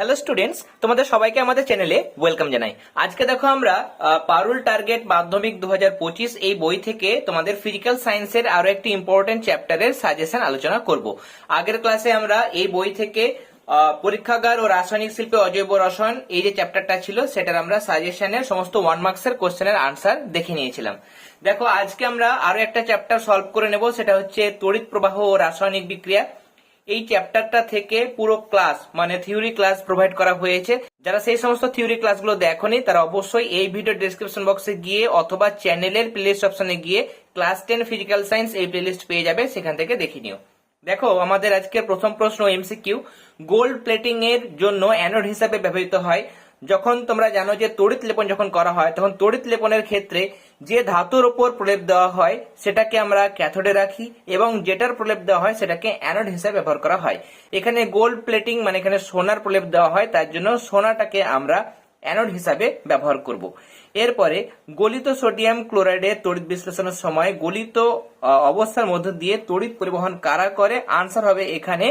Hello students তোমাদের সবাইকে আমাদের চ্যানেলে ওয়েলকাম জানাই। আজকে দেখো আমরা পারুল টার্গেট মাধ্যমিক দু হাজার পঁচিশ এই বই থেকে তোমাদের ফিজিক্যাল সায়েন্সের আরও একটি ইম্পর্টেন্ট চ্যাপ্টারের সাজেশন আলোচনা করব। আগের ক্লাসে আমরা এই বই থেকে পরীক্ষাগার ও রাসায়নিক শিল্পে অজৈব রসায়ন এই যে চ্যাপ্টারটা ছিল, সেটার আমরা সাজেশনের সমস্ত ওয়ান মার্কসের কোশ্চেনের আনসার দেখে নিয়েছিলাম। দেখো, আজকে আমরা আরও একটা চ্যাপ্টার সলভ করে নেব, সেটা হচ্ছে তড়িৎ প্রবাহ ও রাসায়নিক বিক্রিয়া। এই চ্যাপ্টারটা থেকে পুরো ক্লাস মানে থিওরি ক্লাস প্রোভাইড করা হয়েছে। যারা সেই সমস্ত থিওরি ক্লাসগুলো দেখনি, তারা অবশ্যই এই ভিডিও ডিসক্রিপশন বক্সে গিয়ে অথবা চ্যানেলের প্লেলিস্ট অপশনে গিয়ে ক্লাস টেন ফিজিক্যাল সায়েন্স এই প্লেলিস্ট পেয়ে যাবে, সেখান থেকে দেখে নিও। দেখো, আমাদের আজকের প্রথম প্রশ্ন এমসিকিউ গোল্ড প্লেটিং এর জন্য অ্যানোড হিসাবে ব্যবহৃত হয়। যখন তোমরা জানো যে তড়িৎ লেপন যখন করা হয়, তখন তড়িৎ লেপনের ক্ষেত্রে যে ধাতুর ওপর প্রলেপ দেওয়া হয়, সেটাকে আমরা ক্যাথোডে রাখি এবং যেটার প্রলেপ দেওয়া হয়, সেটাকে অ্যানোড হিসেবে ব্যবহার করা হয়। এখানে গোল্ড প্লেটিং মানে এখানে সোনার প্রলেপ দেওয়া হয়, তার জন্য সোনাটাকে আমরা অ্যানোড হিসাবে ব্যবহার করব। এরপরে গলিত সোডিয়াম ক্লোরাইডের তড়িৎ বিশ্লেষণের সময় গলিত অবস্থার মধ্য দিয়ে তড়িৎ পরিবহন কারা করে? আনসার হবে এখানে।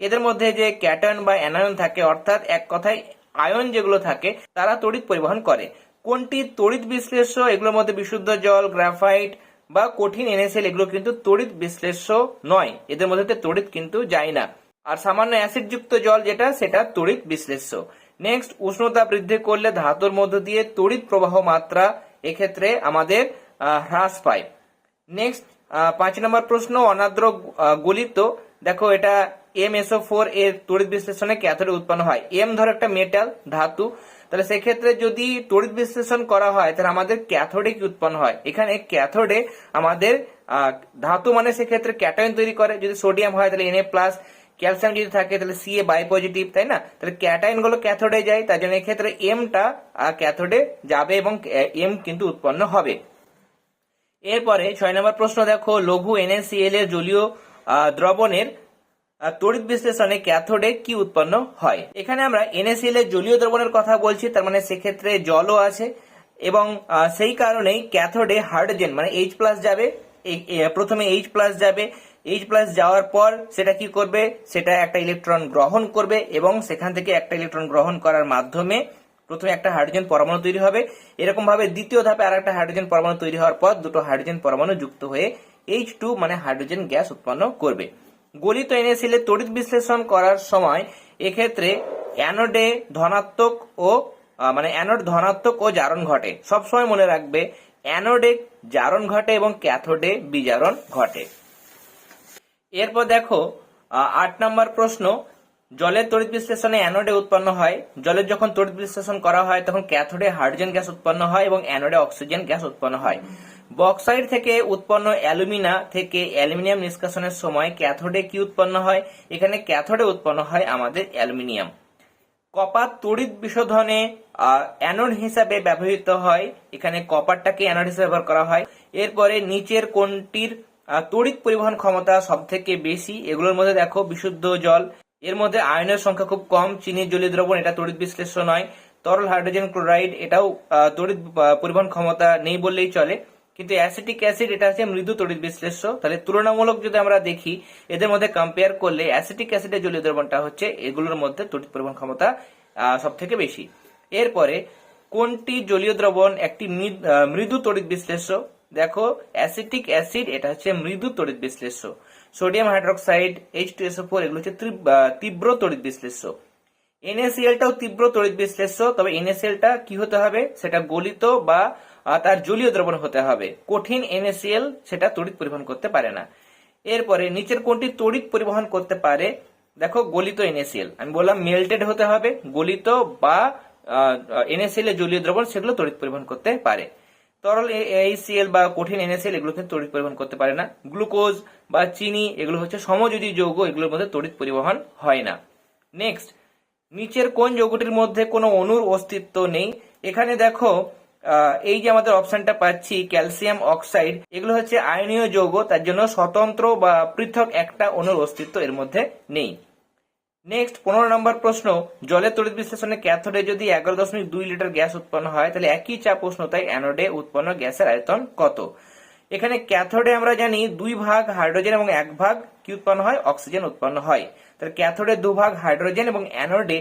এদের মধ্যে যে ক্যাটন বা অ্যানায়ন থাকে, অর্থাৎ এক কথায় আয়ন যেগুলো থাকে, তারা তড়িৎ পরিবহন করে। কোনটি তড়িৎ বিশ্লেষ্য? এগুলোর মধ্যে বিশুদ্ধ জল, গ্রাফাইট বা কঠিন এনএসএল এগুলো কিন্তু তড়িৎ বিশ্লেষ্য নয়। এদের মধ্যে তড়িৎ কিন্তু যায় না। আর সামান্য অ্যাসিড যুক্ত জল যেটা, সেটা তড়িৎ বিশ্লেষ্য। নেক্সট উষ্ণতা বৃদ্ধি করলে ধাতুর মধ্য দিয়ে তড়িৎ প্রবাহ মাত্রা এক্ষেত্রে আমাদের হ্রাস পায়। নেক্সট পাঁচ নম্বর প্রশ্ন অনাদ্র গলিত। দেখো, এটা এম এসও ফোর এর তড়িৎ বিশ্লেষণে ক্যাথোডে উৎপন্ন হয়? এম ধর একটা মেটাল ধাতু। তাহলে সেক্ষেত্রে যদি তড়িৎ বিশ্লেষণ করা হয়, তাহলে আমাদের ক্যাথোডে কি উৎপন্ন হয়? এখানে ক্যাথোডে আমাদের ধাতু মানে সেক্ষেত্রে ক্যাটায়ন তৈরি করে। যদি সোডিয়াম হয়, তাহলে এনএ প্লাস ক্যালসিয়াম যদি থাকে, তাহলে সি এ বাই পজিটিভ তাই না? তাহলে ক্যাটাইনগুলো ক্যাথোডে যায় তার জন্য এক্ষেত্রে এমটা ক্যাথোডে যাবে এবং এম কিন্তু উৎপন্ন হবে। এরপরে ছয় নম্বর প্রশ্ন দেখো, লঘু এনএসিএল এর জলীয় দ্রবণের তড়িৎ বিশ্লেষণে ক্যাথোডে কি উৎপন্ন হয়? এখানে আমরা এনএসিএল এর জলীয় দ্রবণের কথা বলছি, তার মানে সেক্ষেত্রে জলও আছে, এবং সেই কারণেই ক্যাথোডে হাইড্রোজেন মানে এইচ প্লাস যাবে প্রথমে এইচ প্লাস যাবে এইচ প্লাস যাওয়ার পর সেটা কি করবে? সেটা একটা ইলেকট্রন গ্রহণ করবে, এবং সেখান থেকে একটা ইলেকট্রন গ্রহণ করার মাধ্যমে প্রথমে একটা হাইড্রোজেন পরমাণু তৈরি হবে। এরকম ভাবে দ্বিতীয় ধাপে আর একটা হাইড্রোজেন পরমাণু তৈরি হওয়ার পর দুটো হাইড্রোজেন পরমাণু যুক্ত হয়ে এইচ টু মানে হাইড্রোজেন গ্যাস উৎপন্ন করবে। গলিত এর তড়িৎ বিশ্লেষণ করার সময় এক্ষেত্রে অ্যানোডে ধনাত্মক ও মানে অ্যানোড ধনাত্মক ও জারণ ঘটে। সবসময় মনে রাখবে অ্যানোডে জারণ ঘটে এবং ক্যাথোডে বিজারণ ঘটে। এরপর দেখো আট নম্বর প্রশ্ন, জলের তড়িৎ বিশ্লেষণে অ্যানোডে উৎপন্ন হয়। জলের যখন তড়িৎ বিশ্লেষণ করা হয়, তখন ক্যাথোডে হাইড্রোজেন গ্যাস উৎপন্ন হয় এবং অ্যানোডে অক্সিজেন গ্যাস উৎপন্ন হয়। বক্সাইড থেকে উৎপন্ন অ্যালুমিনা থেকে অ্যালুমিনিয়াম নিষ্কাশনের সময় ক্যাথোডে কি উৎপন্ন হয়? এখানে ক্যাথোডে উৎপন্ন হয় আমাদের অ্যালুমিনিয়াম। কপার তড়িৎ বিশোধনে অ্যানোড হিসাবে ব্যবহৃত হয়। এখানে কপারটাকে অ্যানোড হিসাবে ব্যবহার করা হয়। এরপরে নিচের কোনটির তড়িৎ পরিবহন ক্ষমতা সব থেকে বেশি। এগুলোর মধ্যে দেখো বিশুদ্ধ জল। এর মধ্যে আয়নের সংখ্যা খুব কম। চিনির জলীয় দ্রবণ, এটা তড়িৎ বিশ্লেষ্য নয়। তরল হাইড্রোজেন ক্লোরাইড, এটাও তড়িৎ পরিবহন ক্ষমতা নেই বললেই চলে। কিন্তু অ্যাসিটিক অ্যাসিড, এটা হচ্ছে মৃদু তড়িৎ বিশ্লেষ্য। তাহলে তুলনামূলক যদি আমরা দেখি, এদের মধ্যে কম্পেয়ার করলে অ্যাসিটিক অ্যাসিডের জলীয় দ্রবণটা হচ্ছে, এগুলোর মধ্যে তড়িৎ পরিবহন ক্ষমতা সব থেকে বেশি। এরপরে, কোনটি জলীয় দ্রবণ একটি মৃদু তড়িৎ বিশ্লেষ্য? দেখো, অ্যাসিটিক অ্যাসিড, এটা হচ্ছে মৃদু তড়িৎ বিশ্লেষ্য। Sodium hydroxide H two SO four এগুলো হচ্ছে তীব্র তড়িৎ বিশ্লেষ্য। এনএসিএলটাও তীব্র তড়িৎ বিশ্লেষ্য তবে এনএসিএলটা কি হতে হবে সেটা গলিত বা তার জলীয় দ্রবণ হতে হবে কঠিন এনএসিএল সেটা তড়িৎ পরিবহন করতে পারে না এরপরে নিচের কোনটি তড়িৎ পরিবহন করতে পারে দেখো গলিত এনএসিএল আমি বললাম মেল্টেড হতে হবে গলিত বা এনএসিএল এর জলীয় দ্রবণ সেগুলো তড়িৎ পরিবহন করতে পারে তরল এইচসিএল বা কঠিন এনএসএল এগুলো কিন্তু তড়িৎ পরিবহন করতে পারে না গ্লুকোজ বা চিনি এগুলো হচ্ছে সমযোজী যৌগ এগুলোর মধ্যে তড়িৎ পরিবহন হয় না নেক্সট নিচের কোন যৌগটির মধ্যে কোনো অণুর অস্তিত্ব নেই? এখানে দেখো এই যে আমাদের অপশনটা পাচ্ছি, ক্যালসিয়াম অক্সাইড, এগুলো হচ্ছে আয়নীয় যৌগ, তার জন্য স্বতন্ত্র বা পৃথক একটা অণুর অস্তিত্ব এর মধ্যে নেই। নেক্সট পনেরো নম্বর প্রশ্ন জলের তড়িৎ বিশ্লেষণে ক্যাথোডে যদি এগারো দশমিক দুই লিটার গ্যাস উৎপন্ন হয়, তাহলে একই চাপ উষ্ণতায় অ্যানোডে উৎপন্ন গ্যাসের আয়তন কত? এখানে ক্যাথোডে আমরা জানি দুই ভাগ হাইড্রোজেন এবং এক ভাগ কি উৎপন্ন হয়? অক্সিজেন উৎপন্ন হয়। তাহলে ক্যাথোডে দুভাগ হাইড্রোজেন এবং অ্যানোডে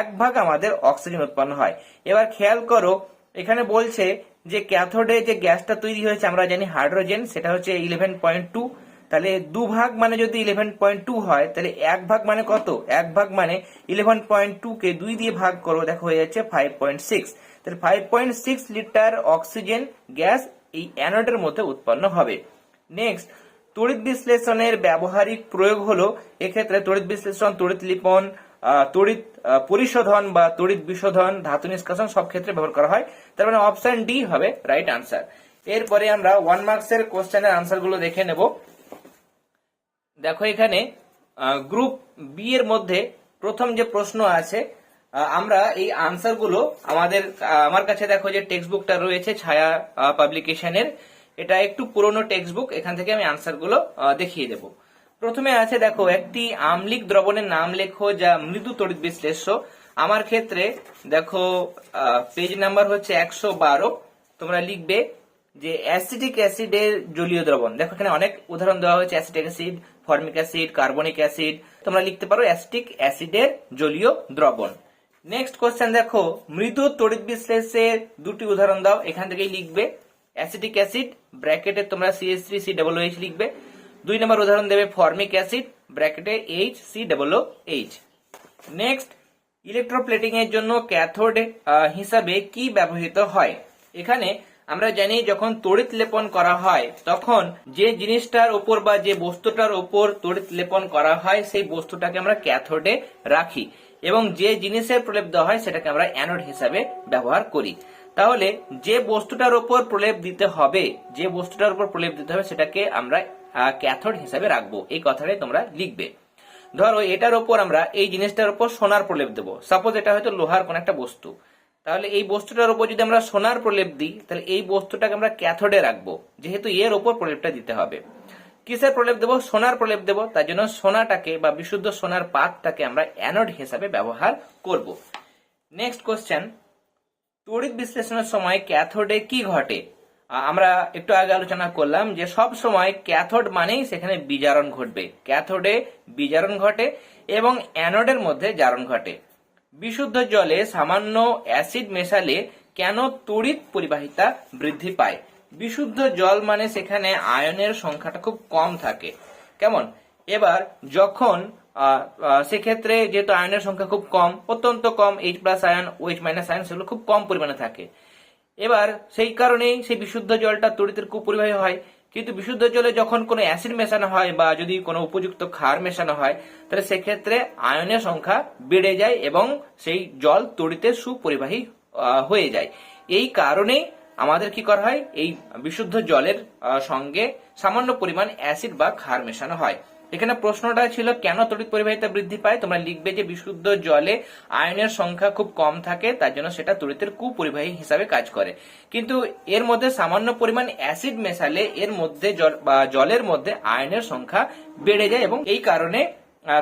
এক ভাগ আমাদের অক্সিজেন উৎপন্ন হয়। এবার খেয়াল করো, এখানে বলছে যে ক্যাথোডে যে গ্যাসটা তৈরি হয়েছে, আমরা জানি হাইড্রোজেন, সেটা হচ্ছে ইলেভেন পয়েন্ট টু তাহলে দু ভাগ মানে যদি ইলেভেন পয়েন্ট টু হয়, তাহলে এক ভাগ মানে কত? এক ভাগ মানে ইলেভেন পয়েন্ট টু কে দুই দিয়ে ভাগ করো, দেখো হয়ে যাচ্ছে ফাইভ পয়েন্ট সিক্স তাহলে five point six litre oxygen gas এই অ্যানোডের মধ্যে উৎপন্ন হবে। নেক্সট তড়িৎ বিশ্লেষণের ব্যবহারিক প্রয়োগ হলো এক্ষেত্রে তড়িৎ বিশ্লেষণ, তড়িৎ লিপন তড়িৎ পরিশোধন বা তড়িৎ বিশোধন, ধাতু নিষ্কাশন সব ক্ষেত্রে ব্যবহার করা হয়। তার মানে অপশন ডি হবে রাইট আনসার এরপরে আমরা ওয়ান মার্কসের কোশ্চেনের আনসারগুলো দেখে নেব। দেখো এখানে গ্রুপ বি এর মধ্যে প্রথম যে প্রশ্ন আছে আমরা এই আনসারগুলো আমাদের আমার কাছে দেখো যে টেক্সট বুকটা রয়েছে ছায়া পাবলিকেশনের এটা একটু পুরনো টেক্সট বুক এখান থেকে আমি আনসারগুলো দেখিয়ে দেব। প্রথমে আছে, দেখো, একটি আমলিক দ্রবণের নাম লেখো যা মৃদু তড়িৎ বিশ্লেষ্য। আমার ক্ষেত্রে, দেখো পেজ নাম্বার হচ্ছে একশো বারো। তোমরা লিখবে যে অ্যাসিডিক অ্যাসিডের জলীয় দ্রবণ। দেখো, এখানে অনেক উদাহরণ দেওয়া হয়েছে, acetic acid, formic acid, carbonic acid. তোমরা লিখতে পারো অ্যাসিটিক অ্যাসিডের জলীয় দ্রবণ। নেক্সট কোশ্চেন দেখো, মৃদু তড়িৎ বিশ্লেষের দুটি উদাহরণ দাও। এখান থেকেই লিখবে। অ্যাসিটিক অ্যাসিড, ব্র্যাকেটে তোমরা CH three C double H লিখবে। দুই নম্বর উদাহরণ দেবে ফর্মিক অ্যাসিড, ব্র্যাকেটে H C double H next electroplating এর জন্য ক্যাথোড হিসাবে কি ব্যবহৃত হয়? এখানে আমরা জানি যখন তড়িৎ লেপন করা হয়, তখন যে জিনিসটার উপর বা যে বস্তুটার উপর তড়িৎ লেপন করা হয়, সেই বস্তুটাকে আমরা ক্যাথোডে রাখি। এবং যে জিনিসের প্রলেপ দেওয়া হয়, সেটাকে আমরা অ্যানোড হিসাবে ব্যবহার করি। তাহলে যে বস্তুটার উপর প্রলেপ দিতে হবে, যে বস্তুটার উপর প্রলেপ দিতে হবে সেটাকে আমরা ক্যাথোড হিসাবে রাখব। এই কথাটাই তোমরা লিখবে। ধরো এটার উপর আমরা এই জিনিসটার উপর সোনার প্রলেপ দেবো। সাপোজ এটা হয়তো লোহার কোন একটা বস্তু। তাহলে এই বস্তুটার উপর যদি আমরা সোনার প্রলেপ দিই, তাহলে এই বস্তুটাকে আমরা ক্যাথোডে রাখব। যেহেতু এর ওপর প্রলেপটা দিতে হবে। কিসের প্রলেপ দেবো? সোনার প্রলেপ দেবো। তার জন্য সোনাটাকে বা বিশুদ্ধ সোনার পাতটাকে আমরা অ্যানোড হিসাবে ব্যবহার করব। নেক্সট কোশ্চেন তড়িৎ বিশ্লেষণের সময় ক্যাথোডে কি ঘটে? আমরা একটু আগে আলোচনা করলাম যে সব সময় ক্যাথোড মানেই সেখানে বিজারণ ঘটবে। ক্যাথোডে বিজারণ ঘটে এবং অ্যানোডের মধ্যে জারণ ঘটে। বিশুদ্ধ জলে সামান্য অ্যাসিড মেশালে কেন তড়িৎ পরিবাহিতা বৃদ্ধি পায়? বিশুদ্ধ জল মানে সেখানে আয়নের সংখ্যাটা খুব কম থাকে। কেমন? এবার যখন সেক্ষেত্রে যেহেতু আয়নের সংখ্যা খুব কম, অত্যন্ত কম H plus ion OH minus ion সেগুলো খুব কম পরিমাণে থাকে। এবার সেই কারণেই সেই বিশুদ্ধ জলটা তড়িতের কুপরিবাহী হয়। কিন্তু বিশুদ্ধ জলে যখন কোনো অ্যাসিড মেশানো হয় বা যদি কোনো উপযুক্ত ক্ষার মেশানো হয়, তাহলে সেক্ষেত্রে আয়নের সংখ্যা বেড়ে যায় এবং সেই জল তড়িতে সুপরিবাহী হয়ে যায়। এই কারণেই আমাদের কি করা হয়? এই বিশুদ্ধ জলের সঙ্গে সামান্য পরিমাণ অ্যাসিড বা ক্ষার মেশানো হয়। এখানে প্রশ্নটা ছিল, কেন তড়িৎ পরিবাহিতা বৃদ্ধি পায়? তোমরা লিখবে যে বিশুদ্ধ জলে আয়নের সংখ্যা খুব কম থাকে, তার জন্য সেটা তড়িতের কুপরিবাহী হিসাবে কাজ করে। কিন্তু এর মধ্যে সামান্য পরিমাণ অ্যাসিড মেশালে এর মধ্যে জলের মধ্যে আয়নের সংখ্যা বেড়ে যায় এবং এই কারণে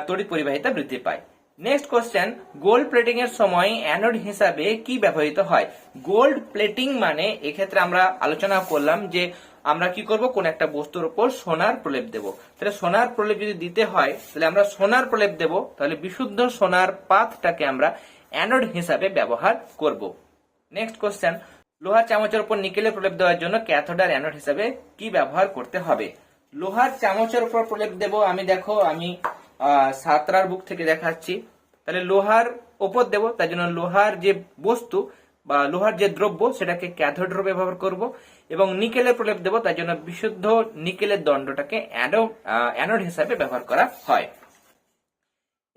তড়িৎ পরিবাহিতা বৃদ্ধি পায়। নেক্সট কোশ্চেন গোল্ড প্লেটিং এর সময় অ্যানোড হিসাবে কি ব্যবহৃত হয়? গোল্ড প্লেটিং মানে এক্ষেত্রে আমরা আলোচনা করলাম যে আমরা কি করব? কোন একটা বস্তুর উপর সোনার প্রলেপ দেব। তাহলে সোনার প্রলেপ যদি দিতে হয়, তাহলে আমরা সোনার প্রলেপ দেব। তাহলে বিশুদ্ধ সোনার পাতটাকে আমরা অ্যানোড হিসাবে ব্যবহার করব। নেক্সট কোশ্চেন লোহার চামচের উপর নিকেলের প্রলেপ দেওয়ার জন্য ক্যাথোড আর অ্যানোড হিসাবে কি ব্যবহার করতে হবে? লোহার চামচের উপর প্রলেপ দেব। আমি দেখো, আমি সাতরার বুক থেকে দেখাচ্ছি। তাহলে লোহার ওপর দেব। তার জন্য লোহার যে বস্তু বা লোহার যে দ্রব্য, সেটাকে ক্যাথোড রূপে ব্যবহার করব এবং নিকেলের প্রলেপ দেব, তার জন্য বিশুদ্ধ নিকেলের দণ্ডটাকে অ্যানোড হিসাবে ব্যবহার করা হয়।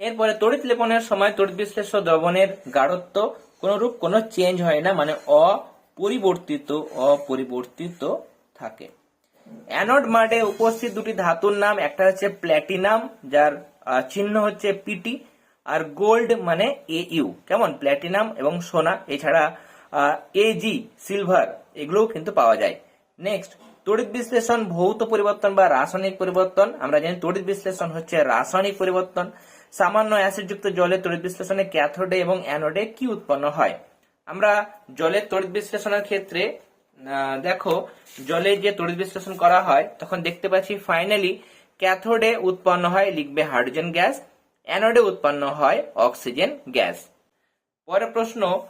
এরপরে তড়িৎ লেপনের সময় তড়িৎ বিশ্লেষ্য দ্রবণের গাঢ়ত্ব কোন রূপ কোনো চেঞ্জ হয় না মানে অপরিবর্তিত অপরিবর্তিত থাকে। অ্যানোড মাঠে উপস্থিত দুটি ধাতুর নাম, একটা হচ্ছে প্ল্যাটিনাম, যার চিহ্ন হচ্ছে পিটি। আর গোল্ড মানে এ ইউ কেমন? প্ল্যাটিনাম এবং সোনা, এছাড়া এজি সিলভার এগুলোও কিন্তু পাওয়া যায়। নেক্সট তড়িৎ বিশ্লেষণ, ভৌত পরিবর্তন বা রাসায়নিক পরিবর্তন। আমরা জানি তড়িৎ বিশ্লেষণ হচ্ছে রাসায়নিক পরিবর্তন। সামান্য অ্যাসিডযুক্ত জলে তড়িৎ বিশ্লেষণে ক্যাথোডে এবং অ্যানোডে কি উৎপন্ন হয়। আমরা জলের তড়িৎ বিশ্লেষণের ক্ষেত্রে দেখো, জলে যে তড়িৎ বিশ্লেষণ করা হয়, তখন দেখতে পাচ্ছি ফাইনালি ক্যাথোডে উৎপন্ন হয়, লিখবে হাইড্রোজেন গ্যাস অ্যানোডে উৎপন্ন হয় অক্সিজেন গ্যাস। পরের প্রশ্ন,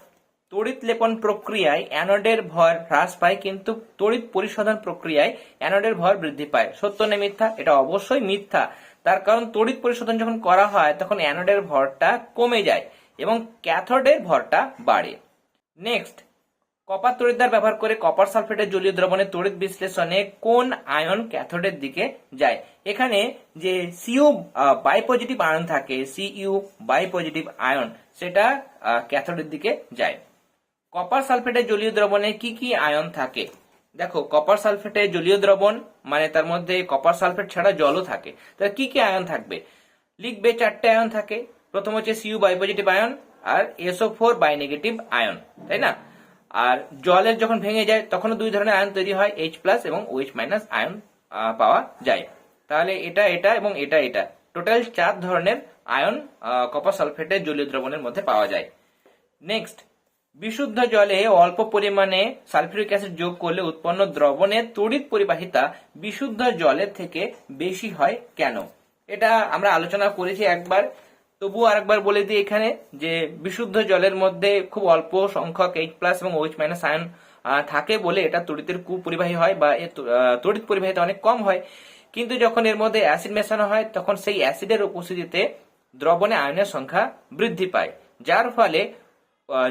তড়িৎ লেপন প্রক্রিয়ায় অ্যানোডের ভর হ্রাস পায়, কিন্তু তড়িৎ পরিশোধন প্রক্রিয়ায় অ্যানোডের ভর বৃদ্ধি পায়। সত্য না মিথ্যা? এটা অবশ্যই মিথ্যা। তার কারণ, তড়িৎ পরিশোধন যখন করা হয়, তখন অ্যানোডের ভরটা কমে যায় এবং ক্যাথোডের ভরটা বাড়ে। নেক্সট কপার তড়িৎদ্বার ব্যবহার করে কপার সালফেটের জলীয় দ্রবণের তড়িৎ বিশ্লেষণে কোন আয়ন ক্যাথোডের দিকে যায়? এখানে যে সিইউ বাই পজিটিভ আয়ন থাকে সিইউ বাই পজিটিভ আয়ন, সেটা ক্যাথোডের দিকে যায়। কপার সালফেটের জলীয় দ্রবণে কি কি আয়ন থাকে? দেখো, কপার সালফেটের জলীয় দ্রবণ মানে তার মধ্যে কপার সালফেট ছাড়া জলও থাকে। তাহলে কি কি আয়ন থাকবে? লিখবে চারটে আয়ন থাকে। প্রথম হচ্ছে সিইউ বাই পজিটিভ আয়ন আর SO four bi negative ion, তাই না? আর জলের যখন ভেঙে যায়, তখনও দুই ধরনের আয়ন তৈরি হয় এইচ প্লাস এবং ওইচ মাইনাস আয়ন পাওয়া যায়। তাহলে এটা এটা এবং এটা এটা। টোটাল চার ধরনের আয়ন কপার সালফেটের জলীয় দ্রবণের মধ্যে পাওয়া যায়। নেক্সট বিশুদ্ধ জলে অল্প পরিমাণে সালফিউরিক অ্যাসিড যোগ করলে উৎপন্ন দ্রবণের তড়িৎ পরিবাহিতা বিশুদ্ধ জলের থেকে বেশি হয় কেন? এটা আমরা আলোচনা করেছি একবার। তবুও আরেকবার বলে দিই এখানে যে বিশুদ্ধ জলের মধ্যে খুব অল্প সংখ্যক এইচ প্লাস এবং ওইচ মাইনাস আয়ন থাকে বলে এটা তড়িতের কুপরিবাহী হয় বা এর তড়িৎ পরিবাহিতা অনেক কম হয়। কিন্তু যখন এর মধ্যে অ্যাসিড মেশানো হয়, তখন সেই অ্যাসিডের উপস্থিতিতে দ্রবণে আয়নের সংখ্যা বৃদ্ধি পায়। যার ফলে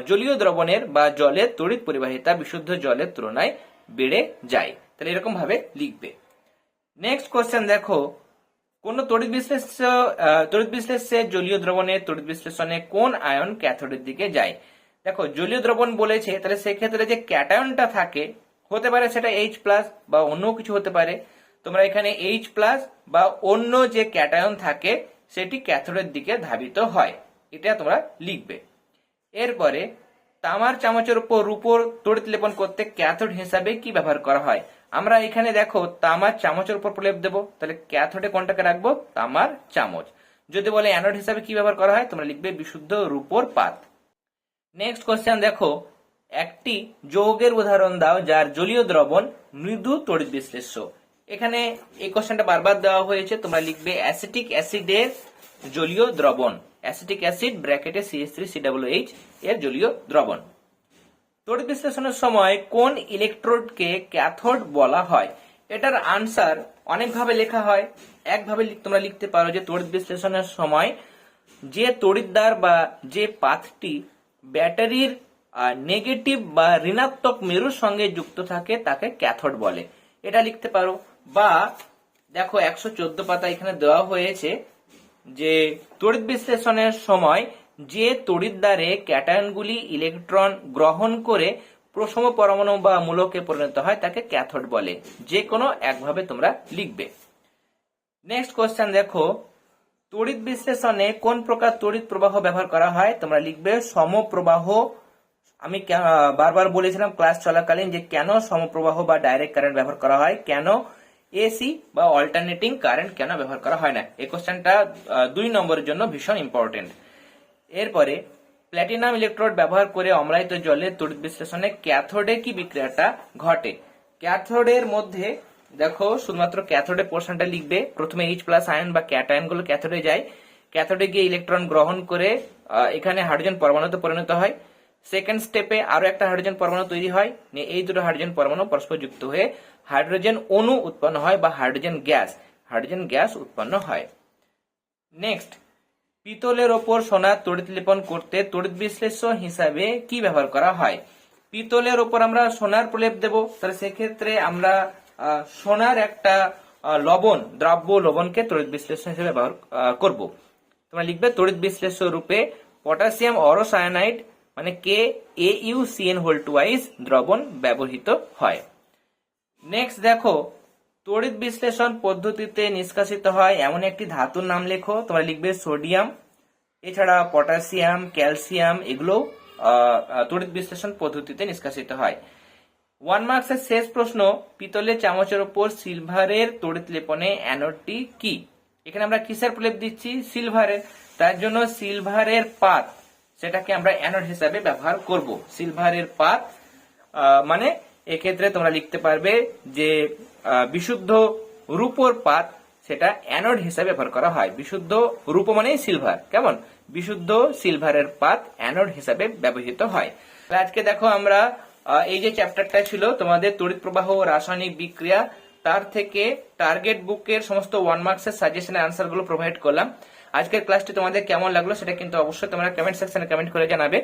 জলীয় দ্রবণের বা জলের তড়িৎ পরিবাহিতা বিশুদ্ধ জলের তুলনায় বেড়ে যায়। তাহলে এরকম ভাবে লিখবে। নেক্সট কোশ্চেন দেখো। কোন তড়িৎ বিশ্লেষ্য আহ, তড়িৎ বিশ্লেষ্যে জলীয় দ্রবণের তড়িৎ বিশ্লেষণে কোন আয়ন ক্যাথোডের দিকে যায়? দেখো জলীয় দ্রবণ বলেছে তাহলে সেক্ষেত্রে যে ক্যাটায়নটা থাকে হতে পারে সেটা এইচ প্লাস বা অন্য কিছু হতে পারে। তোমরা এখানে এইচ প্লাস বা অন্য যে ক্যাটায়ন থাকে সেটি ক্যাথোডের দিকে ধাবিত হয়। এটা তোমরা লিখবে। এরপরে তামার চামচের উপর রূপোর তড়িৎ লেপন করতে ক্যাথোড হিসাবে কি ব্যবহার করা হয়? আমরা এখানে দেখো, তামার চামচের উপর প্রলেপ দেবো। তাহলে ক্যাথোডে কোনটাকে রাখব? তামার চামচ। যদি বলে অ্যানোড হিসাবে কি ব্যবহার করা হয়, তোমরা লিখবে বিশুদ্ধ রূপোর পাত। নেক্সট কোশ্চেন দেখো, একটি যৌগের উদাহরণ দাও, যার জলীয় দ্রবণ মৃদু তড়িৎ বিশ্লেষ্য। এখানে এই কোশ্চেনটা বারবার দেওয়া হয়েছে, তোমরা লিখবে অ্যাসিটিক অ্যাসিডের জলীয় দ্রবণ। অ্যাসিটিক অ্যাসিড ব্র্যাকেটে সিএস থ্রি এর জলীয় দ্রবণ। তড়িৎ বিশ্লেষণের সময় কোন ইলেকট্রোডকে ক্যাথোড বলা হয়? এটার আনসার অনেকভাবে লেখা হয়। একভাবে তোমরা লিখতে পারো যে তড়িৎ বিশ্লেষণের সময় যে তড়িৎদ্বার বা যে পাথটি ব্যাটারির নেগেটিভ বা ঋণাত্মক মেরুর সঙ্গে যুক্ত থাকে তাকে ক্যাথোড বলে। এটা লিখতে পারো। বা দেখো একশো চোদ্দ পাতা এখানে দেওয়া হয়েছে। যে তড়িৎ বিশ্লেষণের সময় যে তড়িৎদ্বারে ক্যাটায়নগুলি ইলেকট্রন গ্রহণ করে প্রসম পরমাণু বা মূলকে পরিণত হয়, তাকে ক্যাথোড বলে। যে কোনো একভাবে তোমরা লিখবে। নেক্সট কোশ্চেন দেখো। তড়িৎ বিশ্লেষণে কোন প্রকার তড়িৎ প্রবাহ ব্যবহার করা হয়? তোমরা লিখবে সমপ্রবাহ। আমি বারবার বলেছিলাম ক্লাস চলাকালীন যে কেন সমপ্রবাহ বা ডাইরেক্ট কারেন্ট ব্যবহার করা হয়? কেন এসি বা অল্টারনেটিং কারেন্ট কেন ব্যবহার করা হয় না? এই কোশ্চেনটা দুই নম্বরের জন্য ভীষণ ইম্পর্টেন্ট এরপরে প্ল্যাটিনাম ইলেকট্রোড ব্যবহার করে অম্লায়িত জলের তড়িৎ বিশ্লেষণে ক্যাথোডে কি বিক্রিয়াটা ঘটে? ক্যাথোডের মধ্যে, দেখো, শুধুমাত্র ক্যাথোডে পোর্শনটা লিখবে। প্রথমে এইচ প্লাস আয়ন বা ক্যাটায়নগুলো ক্যাথোডে যায়। ক্যাথোডে গিয়ে ইলেকট্রন গ্রহণ করে এখানে হাইড্রোজেন পরমাণুতে পরিণত হয়। সেকেন্ড স্টেপে আরও একটা হাইড্রোজেন পরমাণু তৈরি হয়। এই দুটো হাইড্রোজেন পরমাণু পরস্পর যুক্ত হয়ে হাইড্রোজেন অণু উৎপন্ন হয় বা হাইড্রোজেন গ্যাস। হাইড্রোজেন গ্যাস উৎপন্ন হয়। নেক্সট পিতলের ওপর সোনার তড়িৎ লেপন করতে তড়িৎ বিশ্লেষ্য হিসাবে কি ব্যবহার করা হয়? পিতলের ওপর আমরা সোনার প্রলেপ দেব। তাহলে সেক্ষেত্রে আমরা সোনার একটা লবণ, দ্রাব্য লবণকে তড়িৎ বিশ্লেষ্য হিসেবে ব্যবহার করব। তোমরা লিখবে তড়িৎ বিশ্লেষ্য রূপে পটাশিয়াম অরোসায়ানাইড মানে K A U CN whole twice দ্রবণ ব্যবহৃত হয়। নেক্সট দেখো, তড়িৎ বিশ্লেষণ পদ্ধতিতে নিষ্কাশিত হয় এমন একটি ধাতুর নাম লেখো, তোমরা লিখবে সোডিয়াম, এছাড়া পটাশিয়াম, ক্যালসিয়াম, এগুলো তড়িৎ বিশ্লেষণ পদ্ধতিতে নিষ্কাশিত হয়। ওয়ান মার্কসের শেষ প্রশ্ন, পিতলের চামচের উপর সিলভারের তড়িৎ লেপনে অ্যানোডটি কি? এখানে আমরা কিসের প্রলেপ দিচ্ছি? সিলভারের তার জন্য সিলভারের পাত, সেটাকে আমরা অ্যানোড হিসাবে ব্যবহার করব। সিলভারের পাত মানে এক্ষেত্রে তোমরা লিখতে পারবে যে বিশুদ্ধ রূপোর পাত সেটা অ্যানোড হিসাবে ব্যবহার করা হয়। বিশুদ্ধ রূপ মানেই সিলভার কেমন? বিশুদ্ধ সিলভারের পাত অ্যানোড হিসাবে ব্যবহৃত হয়। আজকে দেখো আমরা এই যে চ্যাপ্টারটা ছিল, তোমাদের তড়িৎ প্রবাহ ও রাসায়নিক বিক্রিয়া, তার থেকে টার্গেট বুকের সমস্ত ওয়ান মার্কসের আনসারগুলো প্রোভাইড করলাম। আজকের ক্লাসটি তোমাদের কেমন লাগল সেটা কিন্তু অবশ্যই তোমরা কমেন্ট সেকশনে কমেন্ট করে জানাবে।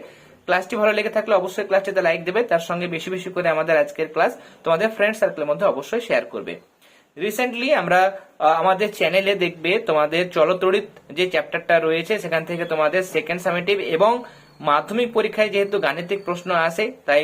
ক্লাসটি ভালো লেগে থাকলে অবশ্যই ক্লাসটিতে লাইক দেবে, তার সঙ্গে বেশি বেশি করে আমাদের আজকের ক্লাস তোমাদের ফ্রেন্ড সার্কেলের মধ্যে অবশ্যই শেয়ার করবে। রিসেন্টলি আমরা আমাদের চ্যানেলে দেখবে তোমাদের চলতড়িৎ যে চ্যাপ্টারটা রয়েছে, সেখান থেকে তোমাদের সেকেন্ড সামেটিভ এবং মাধ্যমিক পরীক্ষায় যেহেতু গাণিতিক প্রশ্ন আসে, তাই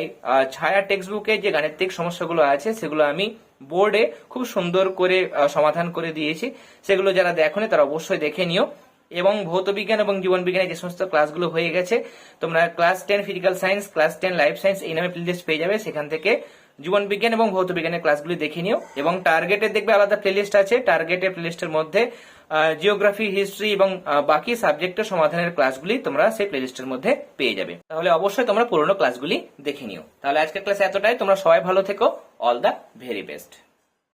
ছায়া টেক্সট বুকে যে গাণিতিক সমস্যাগুলো আছে, সেগুলো আমি বোর্ডে খুব সুন্দর করে সমাধান করে দিয়েছি। সেগুলো যারা দেখোনি তারা অবশ্যই দেখে নিও। এবং ভৌত বিজ্ঞান এবং জীবন বিজ্ঞানের যে সমস্ত ক্লাসগুলো হয়ে গেছে, তোমরা class ten physical science class ten life science এই নামে প্লেলিস্ট পেয়ে যাবে। সেখান থেকে জীবন বিজ্ঞান এবং ভৌত বিজ্ঞানের ক্লাসগুলি দেখে নিও। এবং টার্গেটের দেখবে আলাদা প্লেলিস্ট আছে। টার্গেটের প্লেলিস্টের মধ্যে জিওগ্রাফি হিস্ট্রি এবং বাকি সাবজেক্টের সমাধানের ক্লাসগুলি তোমরা সেই প্লেলিস্টের মধ্যে পেয়ে যাবে। তাহলে অবশ্যই তোমরা পুরোনো ক্লাসগুলি দেখে নিও। তাহলে আজকের ক্লাস এতটাই। তোমরা সবাই ভালো থেকো। All the very best